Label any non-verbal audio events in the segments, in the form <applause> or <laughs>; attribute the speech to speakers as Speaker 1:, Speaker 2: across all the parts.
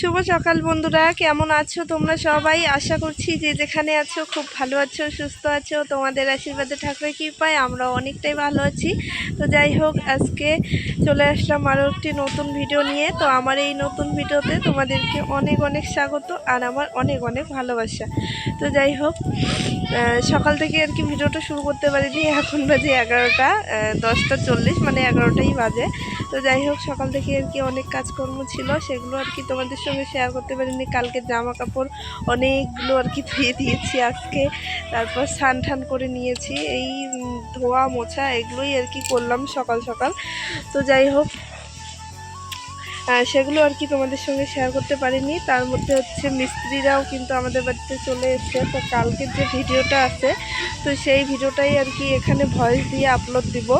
Speaker 1: শুভ সকাল বন্ধুরা, কেমন আছো তোমরা সবাই? আশা করছি যে যেখানে আছো খুব ভালো আছো, সুস্থ আছো। তোমাদের আশীর্বাদে ঠাকুরের কৃপায় আমরা অনেকটাই ভালো আছি। তো যাই হোক, আজকে চলে আসলাম আরও একটি নতুন ভিডিও নিয়ে। তো আমার এই নতুন ভিডিওতে তোমাদেরকে অনেক অনেক স্বাগত আর আমার অনেক অনেক ভালোবাসা। তো যাই হোক সকাল থেকে আর কি ভিডিওটা শুরু করতে পারিনি। এখন বাজে এগারোটা দশটা চল্লিশ মানে এগারোটাই বাজে। তো যাই হোক, সকাল থেকে আর কি অনেক কাজকর্ম ছিল, সেগুলো আর কি তোমাদের সঙ্গে শেয়ার করতে পারিনি। কালকে জামা কাপড় অনেকগুলো আর কি ধুয়ে দিয়েছি আজকে। তারপর স্নান টান করে নিয়েছি। এই ধোয়া, মোছা এগুলোই আর কি করলাম সকাল সকাল। তো যাই হোক সেগুলো আর কি তোমাদের সঙ্গে শেয়ার করতে পারিনি। তার মধ্যে হচ্ছে মিস্ত্রিরাও কিন্তু আমাদের বাড়িতে চলে এসছে। তো কালকের যে ভিডিওটা আছে, তো সেই ভিডিওটাই আর কি এখানে ভয়েস দিয়ে আপলোড দিব।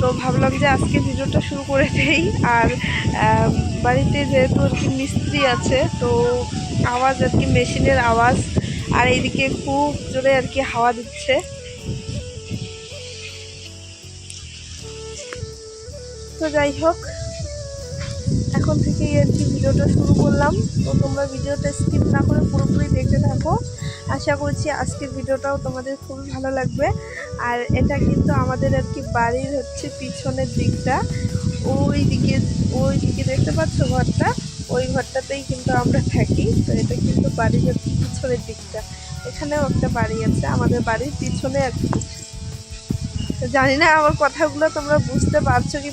Speaker 1: তো ভাবলাম যে আজকে ভিডিওটা শুরু করে দেই। আর বাড়িতে যেহেতু আর কি মিস্ত্রি আছে, তো আওয়াজ আর কি মেশিনের আওয়াজ, আর এইদিকে খুব জোরে আর কি হাওয়া দিচ্ছে। তো যাই হোক এখন থেকেই আর কি ভিডিওটা শুরু করলাম। তো তোমরা ভিডিওটা স্কিপ না করে পুরোপুরি দেখতে থাকো। আশা করছি আজকের ভিডিওটাও তোমাদের খুব ভালো লাগবে। আর এটা কিন্তু আমাদের আর কি বাড়ির হচ্ছে পিছনের দিকটা। ওই দিকে ওই দিকে দেখতে পাচ্ছ ঘরটা? ওই ঘরটাতেই কিন্তু আমরা থাকি। তো এটা কিন্তু বাড়ির পিছনের দিকটা। এখানেও একটা বাড়ি আছে। আমাদের বাড়ির পিছনে আর কি। তো জানি না আমার কথাগুলো তোমরা বুঝতে পারছ কি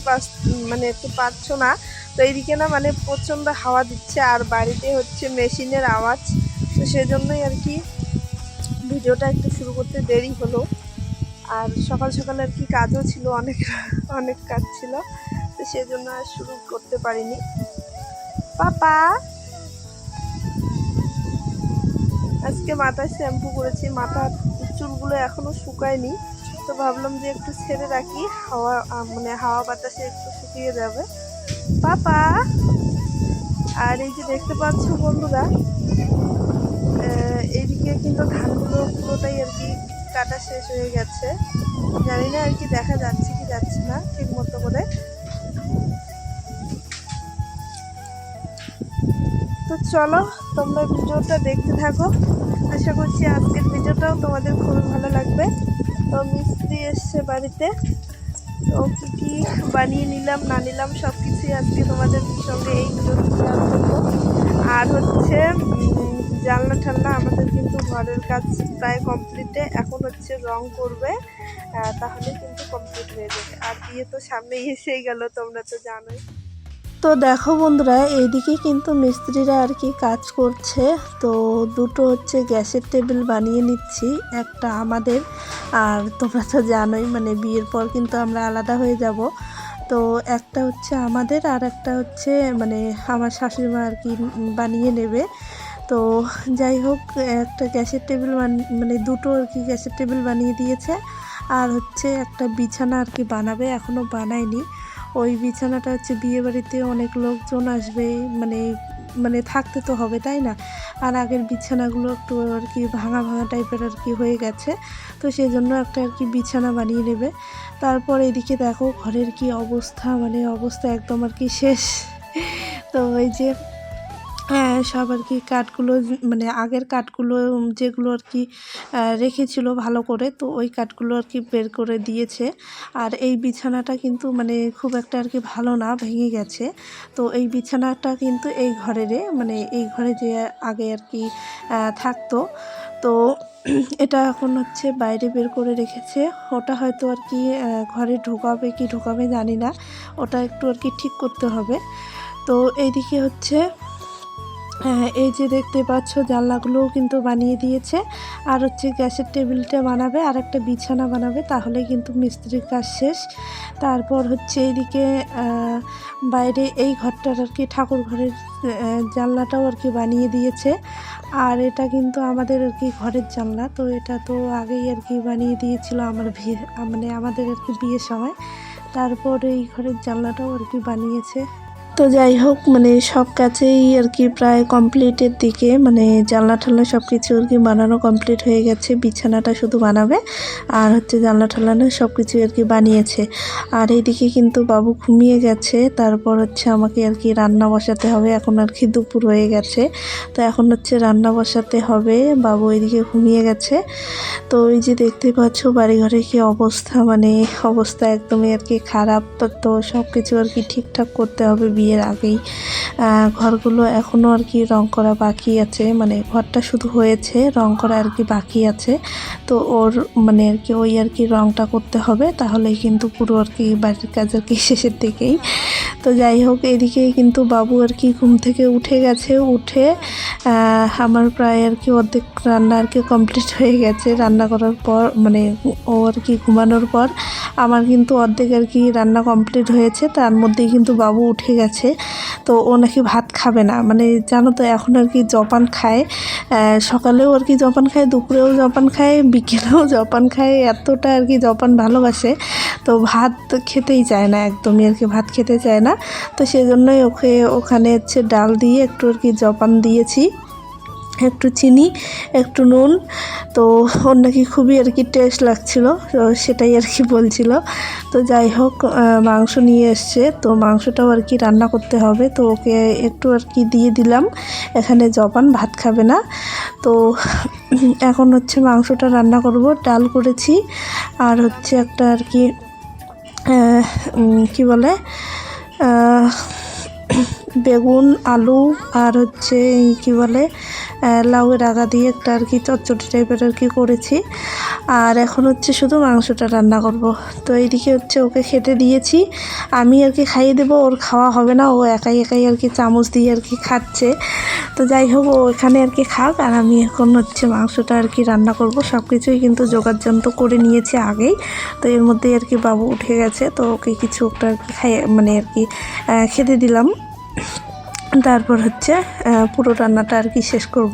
Speaker 1: মানে একটু পারছ না। তো এইদিকে না মানে প্রচণ্ড হাওয়া দিচ্ছে আর বাড়িতে হচ্ছে মেশিনের আওয়াজ। তো সেজন্যই আর কি ভিডিওটা একটু শুরু করতে দেরি হলো। আর সকাল সকাল আর কি কাজও ছিল, অনেক অনেক কাজ ছিল। তো সেজন্য আর শুরু করতে পারিনি। পাপা! আজকে মাথায় শ্যাম্পু করেছি মাথার চুলগুলো এখনও শুকায়নি। তো ভাবলাম যে একটু ছেড়ে রাখি, হাওয়া মানে হাওয়া বাতাসে একটু শুকিয়ে যাবে। পাপা! আর এই যে দেখতে পাচ্ছ বন্ধুরা এইদিকে কিন্তু ধানগুলো পুরোটাই আর কি কাটা শেষ হয়ে গেছে। জানি না আর কি দেখা যাচ্ছে কি যাচ্ছে না ঠিক মতো করে। তো চলো, তোমরা ভিডিওটা দেখতে থাকো। আশা করছি আজকের ভিডিওটাও তোমাদের খুবই ভালো লাগবে। তো মিস্ত্রি এসছে বাড়িতে। তো কী কী বানিয়ে নিলাম, না নিলাম সব কিছুই আজকে তোমাদের সঙ্গে এই শেয়ার করব। আর হচ্ছে জানলা ঠান্না আমাদের কিন্তু ঘরের কাজ প্রায় কমপ্লিটে এখন হচ্ছে রং করবে তাহলে কিন্তু কমপ্লিট হয়ে যাবে। আর বিয়ে তো সামনেই এসেই গেল, তোমরা তো জানোই। তো দেখো বন্ধুরা, এইদিকে কিন্তু মিস্ত্রিরা আর কি কাজ করছে। তো দুটো হচ্ছে গ্যাসের টেবিল বানিয়ে নিচ্ছি, একটা আমাদের। আর তোমরা তো জানোই মানে বিয়ের পর কিন্তু আমরা আলাদা হয়ে যাব। তো একটা হচ্ছে আমাদের আর একটা হচ্ছে মানে আমার শাশুড়িমা আর কি বানিয়ে নেবে। তো যাই হোক, একটা গ্যাসের টেবিল মানে দুটো আর কি গ্যাসের টেবিল বানিয়ে দিয়েছে। আর হচ্ছে একটা বিছানা আর কি বানাবে এখনও বানায়নি। ওই বিছানাটা হচ্ছে বিয়েবাড়িতে অনেক লোকজন আসবে মানে মানে থাকতে তো হবে, তাই না? আর আগের বিছানাগুলো একটু আর কি ভাঙা ভাঙা টাইপের আর কি হয়ে গেছে, তো সেই জন্য একটা আর কি বিছানা বানিয়ে নেবে। তারপর এদিকে দেখো ঘরের কি অবস্থা মানে অবস্থা একদম আর কি শেষ। তো ওই যে হ্যাঁ সব আর কি কাঠগুলো মানে আগের কাঠগুলো যেগুলো আর কি রেখেছিল ভালো করে, তো ওই কাঠগুলো আর কি বের করে দিয়েছে। আর এই বিছানাটা কিন্তু মানে খুব একটা আর কি ভালো না, ভেঙে গেছে। তো এই বিছানাটা কিন্তু এই ঘরেরে মানে এই ঘরে যে আগে আর কি থাকতো, তো <clears throat> এটা এখন হচ্ছে বাইরে বের করে রেখেছে। ওটা হয়তো আর কি ঘরে ঢোকাবে কি ঢোকাবে জানি না। ওটা একটু আর কি ঠিক করতে হবে। তো এইদিকে হচ্ছে এই যে দেখতে পাচ্ছ, জানলাগুলোও কিন্তু বানিয়ে দিয়েছে। আর হচ্ছে গ্যাসের টেবিলটা বানাবে আর একটা বিছানা বানাবে, তাহলে কিন্তু মিস্ত্রির কাজ শেষ। তারপর হচ্ছে এইদিকে বাইরে এই ঘরটার আর কি ঠাকুর ঘরের জানলাটাও আর কি বানিয়ে দিয়েছে। আর এটা কিন্তু আমাদের আর কি ঘরের জানলা, তো এটা তো আগেই আর কি বানিয়ে দিয়েছিল আমার বিয়ে মানে আমাদের আর কি বিয়ের সময়। তারপর এই ঘরের জানলাটাও আর কি বানিয়েছে। তো যাই হোক মানে সব কাছেই আর কি প্রায় কমপ্লিটের দিকে মানে জানলা ঠাল্লা সব কিছু আর কি বানানো কমপ্লিট হয়ে গেছে। বিছানাটা শুধু বানাবে, আর হচ্ছে জানলা ঠাল্লানো সব কিছু আর কি বানিয়েছে। আর এইদিকে কিন্তু বাবু ঘুমিয়ে গেছে, তারপর হচ্ছে আমাকে আর কি রান্না বসাতে হবে। এখন আর কি দুপুর হয়ে গেছে, তো এখন হচ্ছে রান্না বসাতে হবে। বাবু এদিকে ঘুমিয়ে গেছে, তো ওই যে দেখতে পাচ্ছ বাড়িঘরে কি অবস্থা মানে অবস্থা একদমই আর কি খারাপ। তো সব কিছু আর কি ঠিকঠাক করতে হবে বিয়ের আগেই ঘরগুলো এখনও আর কি রং করা বাকি আছে। মানে ঘরটা শুধু হয়েছে, রং করা আর কি বাকি আছে। তো ওর মানে আর কি ওই আর কি রংটা করতে হবে, তাহলেই কিন্তু পুরো আর কি বাড়ির কাজ আর কি শেষের দিকেই। তো যাই হোক, এদিকে কিন্তু বাবু আর কি ঘুম থেকে উঠে গেছে। উঠে আমার প্রায় আর কি অর্ধেক রান্না আর কি কমপ্লিট হয়ে গেছে। রান্না করার পর মানে ও আর কি ঘুমানোর পর আমার কিন্তু অর্ধেক আর কি রান্না কমপ্লিট হয়েছে। তার মধ্যেই কিন্তু বাবু উঠে গেছে। তো ও নাকি ভাত খাবে না। মানে জানো তো, এখন আর কি জপান খায়। সকালেও আর কি জপান খায়, দুপুরেও জপান খায়, বিকেলেও জপান খায়। এতটা আর কি জপান ভালোবাসে। তো ভাত খেতেই চায় না একদমই আর কি ভাত খেতে চায় না। তো সেজন্যই ওকে, ওখানে হচ্ছে ডাল দিয়ে একটু আর কি জপান দিয়েছি। একটু চিনি, একটু নুন, তো ওর নাকি খুবই আর কি টেস্ট লাগছিল, তো সেটাই আর কি বলছিল। তো যাই হোক মাংস নিয়ে এসছে, তো মাংসটাও আর কি রান্না করতে হবে। তো ওকে একটু আর কি দিয়ে দিলাম, এখানে জপান, ভাত খাবে না। তো এখন হচ্ছে মাংসটা রান্না করব, ডাল করেছি, আর হচ্ছে একটা আর কি কি বলে? বেগুন, আলু আর হচ্ছে, কি বলে লাউয়ের আগা দিয়ে একটা আর কি চচ্চড়ি টাইপের আর কি করেছি। আর এখন হচ্ছে শুধু মাংসটা রান্না করব। তো এইদিকে হচ্ছে ওকে খেতে দিয়েছি। আমি আর কি খাইয়ে দেবো, ওর খাওয়া হবে না। ও একাই একাই আর কি চামচ দিয়ে আর কি খাচ্ছে। তো যাই হোক, ও এখানে আর কি খাক। আর আমি এখন হচ্ছে মাংসটা আর কি রান্না করব। সব কিছুই কিন্তু যোগাযন্ত্র করে নিয়েছি আগেই। তো এর মধ্যেই আর কি বাবু উঠে গেছে। তো ওকে কিছু একটা আর কি খাইয়ে মানে আর কি খেতে দিলাম। তারপর হচ্ছে পুরো রান্নাটা আর কি শেষ করব।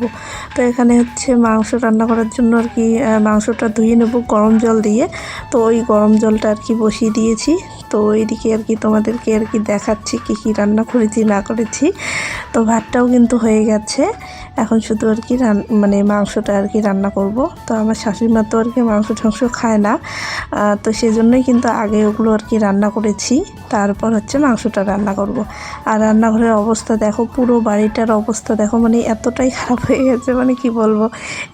Speaker 1: তো এখানে হচ্ছে মাংস রান্না করার জন্য আর কি মাংসটা ধুয়ে নেব গরম জল দিয়ে। তো ওই গরম জলটা আর কি বসিয়ে দিয়েছি। তো এইদিকে আর কি তোমাদেরকে আর কি দেখাচ্ছি কী কী রান্না করেছি, না করেছি। তো ভাতটাও কিন্তু হয়ে গেছে। এখন শুধু আর কি মানে মাংসটা আর কি রান্না করব। তো আমার শাশুড়ি মা তো আর কি মাংস টাংস খায় না। তো সেই জন্যই কিন্তু আগে ওগুলো আর কি রান্না করেছি। তারপর হচ্ছে মাংসটা রান্না করব। আর রান্নাঘরের অবস্থা দেখো, পুরো বাড়িটার অবস্থা দেখো মানে এতটাই খারাপ হয়ে গেছে মানে কি বলব?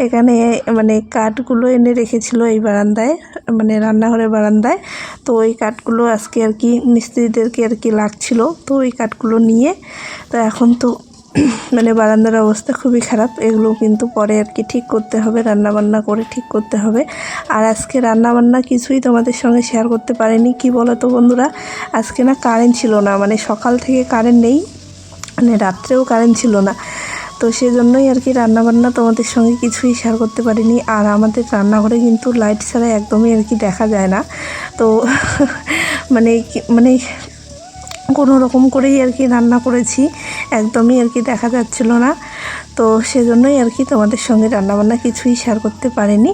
Speaker 1: এখানে মানে কাঠগুলো এনে রেখেছিল এই বারান্দায় মানে রান্নাঘরের বারান্দায়। তো ওই কাঠগুলো আজকে আর কি মিস্ত্রিদেরকে আর কি লাগছিল। তো ওই কাঠগুলো নিয়ে, তো এখন তো মানে বারান্দার অবস্থা খুবই খারাপ, এগুলো কিন্তু পরে আর কি ঠিক করতে হবে রান্না বান্না করে ঠিক করতে হবে। আর আজকে রান্না বান্না কিছুই তোমাদের সঙ্গে শেয়ার করতে পারিনি, কি বলো তো বন্ধুরা? আজকে না কারেন্ট ছিল না মানে সকাল থেকে কারেন্ট নেই মানে রাত্রেও কারেন্ট ছিল না। তো সেজন্যই আর কি রান্নাবান্না তোমাদের সঙ্গে কিছুই শেয়ার করতে পারিনি, আর আমাদের রান্নাঘরে কিন্তু লাইট ছাড়া একদমই আর কি দেখা যায় না। তো <laughs> মানে মানে কোনো রকম করেই আর কি রান্না করেছি। একদমই আর কি দেখা যাচ্ছিল না। তো সেজন্যই আর কি তোমাদের সঙ্গে রান্নাবান্না কিছুই শেয়ার করতে পারিনি।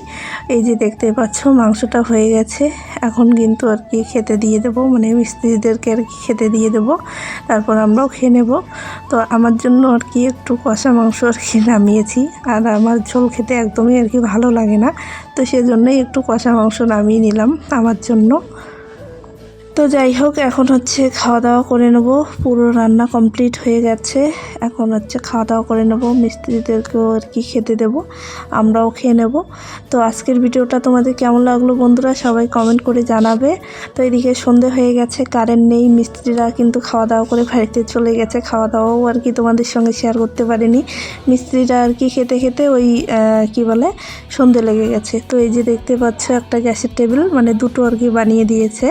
Speaker 1: এই যে দেখতে পাচ্ছ, মাংসটা হয়ে গেছে। এখন কিন্তু আর কি খেতে দিয়ে দেবো মানে মিস্ত্রিদেরকে আর কি খেতে দিয়ে দেবো। তারপর আমরাও খেয়ে নেব। তো আমার জন্য আর কি একটু কষা মাংস আর কি নামিয়েছি। আর আমার ঝোল খেতে একদমই আর কি ভালো লাগে না। তো সেজন্যই একটু কষা মাংস নামিয়ে নিলাম আমার জন্য। তো যাই হোক, এখন হচ্ছে খাওয়া দাওয়া করে নেব। পুরো রান্না কমপ্লিট হয়ে গেছে। এখন হচ্ছে খাওয়া দাওয়া করে নেব। মিস্ত্রিদেরকেও আর কি খেতে দেব। আমরাও খেয়ে নেব। তো আজকের ভিডিওটা তোমাদের কেমন লাগল বন্ধুরা? সবাই কমেন্ট করে জানাবে। তো এদিকে সন্ধে হয়ে গেছে কারেন্ট নেই। মিস্ত্রিরা কিন্তু খাওয়া দাওয়া করে বাড়িতে চলে গেছে। খাওয়া দাওয়াও আর কি তোমাদের সঙ্গে শেয়ার করতে পারিনি। মিস্ত্রিরা আর কি খেতে খেতে ওই কি বলে, সন্ধে লেগে গেছে। তো এই যে দেখতে পাচ্ছ, একটা গ্যাসের টেবিল মানে দুটো আর কি বানিয়ে দিয়েছে।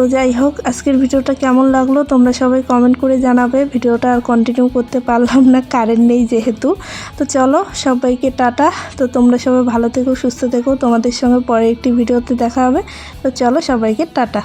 Speaker 1: তো যাই হোক, আজকের ভিডিওটা কেমন লাগল তোমরা সবাই কমেন্ট করে জানাবে। ভিডিওটা আর কন্টিনিউ করতে পারলাম না কারেন্ট নেই যেহেতু। তো চলো, সবাইকে টাটা। তো তোমরা সবাই ভালো থেকো, সুস্থ থেকো। তোমাদের সঙ্গে পরে একটি ভিডিওতে দেখা হবে। তো চলো, সবাইকে টাটা।